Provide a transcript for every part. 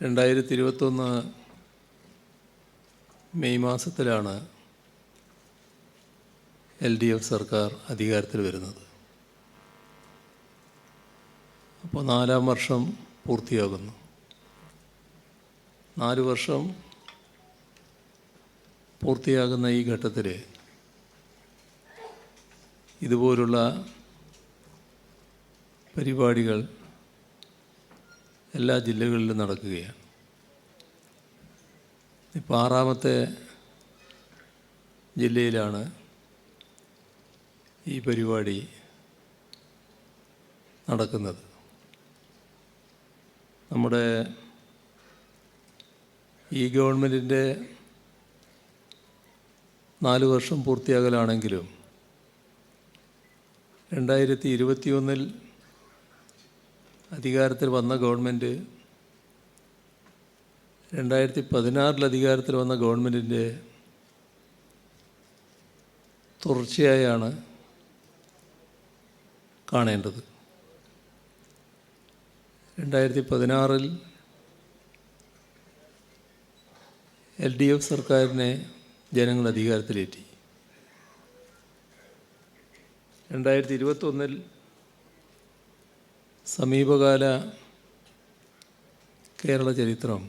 രണ്ടായിരത്തി ഇരുപത്തൊന്ന് മെയ് മാസത്തിലാണ് എൽ ഡി എഫ് സർക്കാർ അധികാരത്തിൽ വരുന്നത്. അപ്പോൾ നാലാം വർഷം പൂർത്തിയാകുന്നു. നാല് വർഷം പൂർത്തിയാകുന്ന ഈ ഘട്ടത്തിൽ ഇതുപോലുള്ള പരിപാടികൾ എല്ലാ ജില്ലകളിലും നടക്കുകയാണ്. ഇപ്പോൾ ആറാമത്തെ ജില്ലയിലാണ് ഈ പരിപാടി നടക്കുന്നത്. നമ്മുടെ ഈ ഗവൺമെന്റിന്റെ നാല് വർഷം പൂർത്തിയാകലാണെങ്കിലും രണ്ടായിരത്തി ഇരുപത്തിയൊന്നിൽ അധികാരത്തിൽ വന്ന ഗവൺമെന്റ് രണ്ടായിരത്തി പതിനാറിൽ അധികാരത്തിൽ വന്ന ഗവൺമെന്റിന്റെ തുടർച്ചയായാണ് കാണേണ്ടത്. രണ്ടായിരത്തി പതിനാറിൽ എൽ ഡി എഫ് സർക്കാരിനെ ജനങ്ങൾ അധികാരത്തിലേറ്റി. രണ്ടായിരത്തി ഇരുപത്തൊന്നിൽ സമീപകാല കേരള ചരിത്രം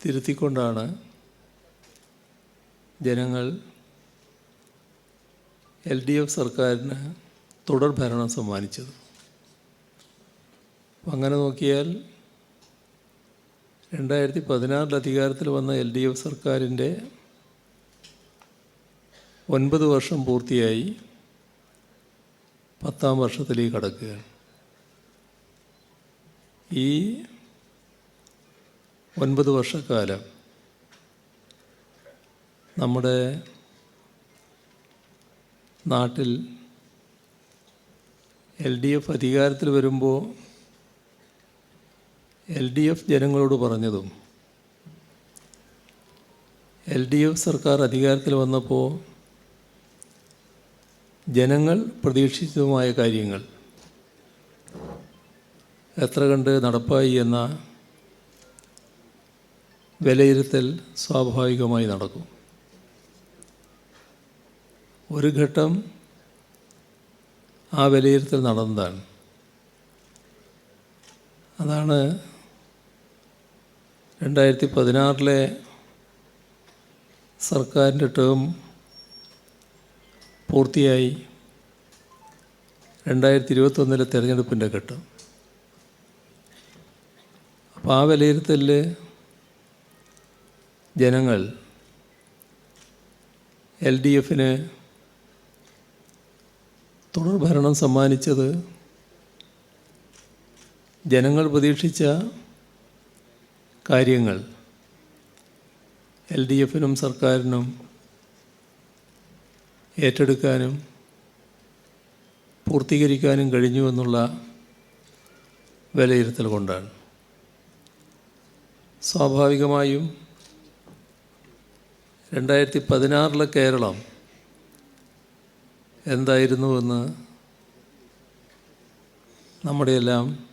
തിരുത്തിക്കൊണ്ടാണ് ജനങ്ങൾ എൽ ഡി എഫ് സർക്കാരിന് തുടർ ഭരണം സമ്മാനിച്ചത്. അങ്ങനെ നോക്കിയാൽ രണ്ടായിരത്തി പതിനാറിൽ അധികാരത്തിൽ വന്ന എൽ ഡി എഫ് സർക്കാരിന്റെ ഒൻപത് വർഷം പൂർത്തിയായി. പത്താം വർഷത്തിലേക്ക് കടക്കുകയാണ്. ഈ ഒൻപത് വർഷക്കാലം നമ്മുടെ നാട്ടിൽ എൽ ഡി എഫ് അധികാരത്തിൽ വരുമ്പോൾ എൽ ഡി എഫ് ജനങ്ങളോട് പറഞ്ഞതും എൽ ഡി എഫ് സർക്കാർ അധികാരത്തിൽ വന്നപ്പോൾ ജനങ്ങൾ പ്രതീക്ഷിച്ചതുമായ കാര്യങ്ങൾ. എത്ര കണ്ട് നടപ്പായി എന്ന വിലയിരുത്തൽ സ്വാഭാവികമായി നടക്കും. ഒരു ഘട്ടം ആ വിലയിരുത്തൽ നടന്നതാണ്. അതാണ് രണ്ടായിരത്തി പതിനാറിലെ സർക്കാരിന്റെ ടേം പൂർത്തിയായി രണ്ടായിരത്തി ഇരുപത്തൊന്നിലെ തിരഞ്ഞെടുപ്പിന്റെ ഘട്ടം. അപ്പോൾ ആ വിലയിരുത്തലിൽ ജനങ്ങൾ എൽ ഡി എഫിന് തുടർ ഭരണം സമ്മാനിച്ചത് ജനങ്ങൾ പ്രതീക്ഷിച്ച കാര്യങ്ങൾ എൽ ഡി എഫിനും സർക്കാരിനും ഏറ്റെടുക്കാനും പൂർത്തീകരിക്കാനും കഴിഞ്ഞു എന്നുള്ള വിലയിരുത്തൽ കൊണ്ടാണ്. സ്വാഭാവികമായും രണ്ടായിരത്തി പതിനാറിലെ കേരളം എന്തായിരുന്നുവെന്ന് നമ്മുടെയെല്ലാം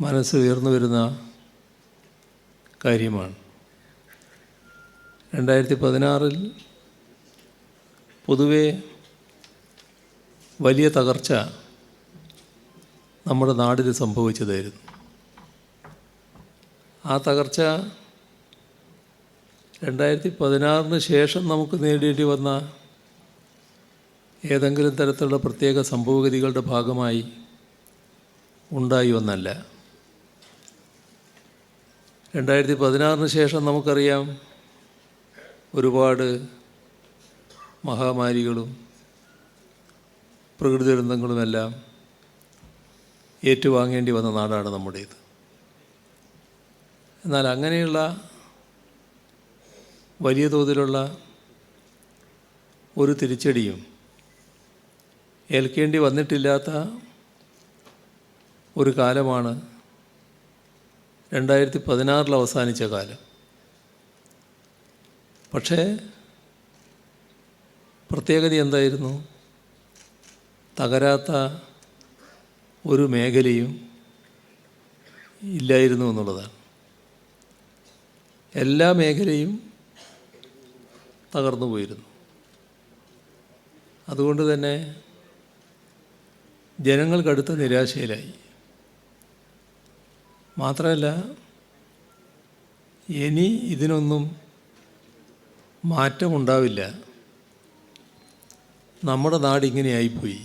മനസ്സ് ഉയർന്നു വരുന്ന കാര്യമാണ്. രണ്ടായിരത്തി പതിനാറിൽ പൊതുവെ വലിയ തകർച്ച നമ്മുടെ നാടിന് സംഭവിച്ചതായിരുന്നു. ആ തകർച്ച രണ്ടായിരത്തി പതിനാറിന് ശേഷം നമുക്ക് നേടേണ്ടി വന്ന ഏതെങ്കിലും തരത്തിലുള്ള പ്രത്യേക സംഭവഗതികളുടെ ഭാഗമായി ഉണ്ടായി ഒന്നല്ല രണ്ടായിരത്തി പതിനാറിന് ശേഷം നമുക്കറിയാം ഒരുപാട് മഹാമാരികളും പ്രകൃതി ദുരന്തങ്ങളുമെല്ലാം ഏറ്റുവാങ്ങേണ്ടി വന്ന നാടാണ് നമ്മുടേത്. എന്നാൽ അങ്ങനെയുള്ള വലിയ തോതിലുള്ള ഒരു തിരിച്ചടിയും ഏൽക്കേണ്ടി വന്നിട്ടില്ലാത്ത ഒരു കാലമാണ് രണ്ടായിരത്തി പതിനാറിൽ അവസാനിച്ച കാലം. പക്ഷേ പ്രത്യേകത എന്തായിരുന്നു? തകരാത്ത ഒരു മേഖലയും ഇല്ലായിരുന്നു എന്നുള്ളതാണ്. എല്ലാ മേഖലയും തകർന്നു പോയിരുന്നു. അതുകൊണ്ട് തന്നെ ജനങ്ങൾ നിരാശയിലായി. മാത്രമല്ല ഇനി ഇതിനൊന്നും മാറ്റമുണ്ടാവില്ല. നമ്മുടെ നാടിങ്ങനെയായിപ്പോയി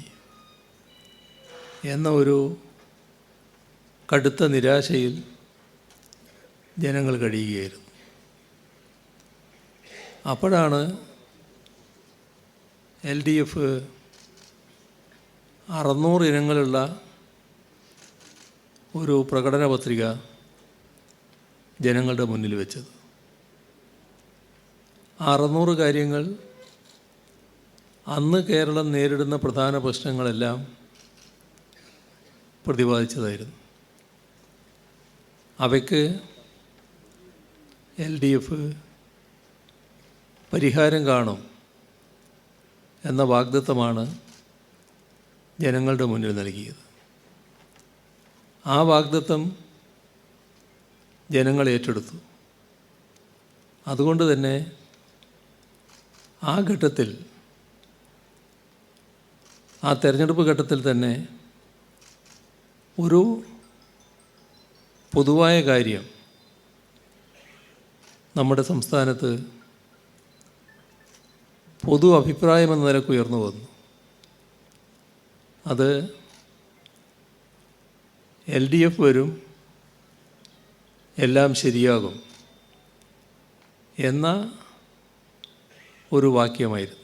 എന്ന ഒരു കടുത്ത നിരാശയിൽ ജനങ്ങൾ കഴിയുകയായിരുന്നു. അപ്പോഴാണ് എൽ ഡി എഫ് അറുന്നൂറ് ഇനങ്ങളുള്ള ഒരു പ്രകടന പത്രിക ജനങ്ങളുടെ മുന്നിൽ വെച്ചത്. അറുന്നൂറ് കാര്യങ്ങൾ അന്ന് കേരളം നേരിടുന്ന പ്രധാന പ്രശ്നങ്ങളെല്ലാം പ്രതിപാദിച്ചതായിരുന്നു. അവയ്ക്ക് എൽ ഡി എഫ് പരിഹാരം കാണും എന്ന വാഗ്ദത്തമാണ് ജനങ്ങളുടെ മുന്നിൽ നൽകിയത്. ആ വാഗ്ദത്തം ജനങ്ങൾ ഏറ്റെടുത്തു. അതുകൊണ്ട് തന്നെ ആ ഘട്ടത്തിൽ ആ തെരഞ്ഞെടുപ്പ് ഘട്ടത്തിൽ തന്നെ ഒരു പൊതുവായ കാര്യം നമ്മുടെ സംസ്ഥാനത്ത് പൊതു അഭിപ്രായം എന്ന നിലയ്ക്ക് ഉയർന്നു വന്നു. അത് എൽ ഡി എഫ് വരും എല്ലാം ശരിയാകും എന്ന ഒരു വാക്യമായിരുന്നു.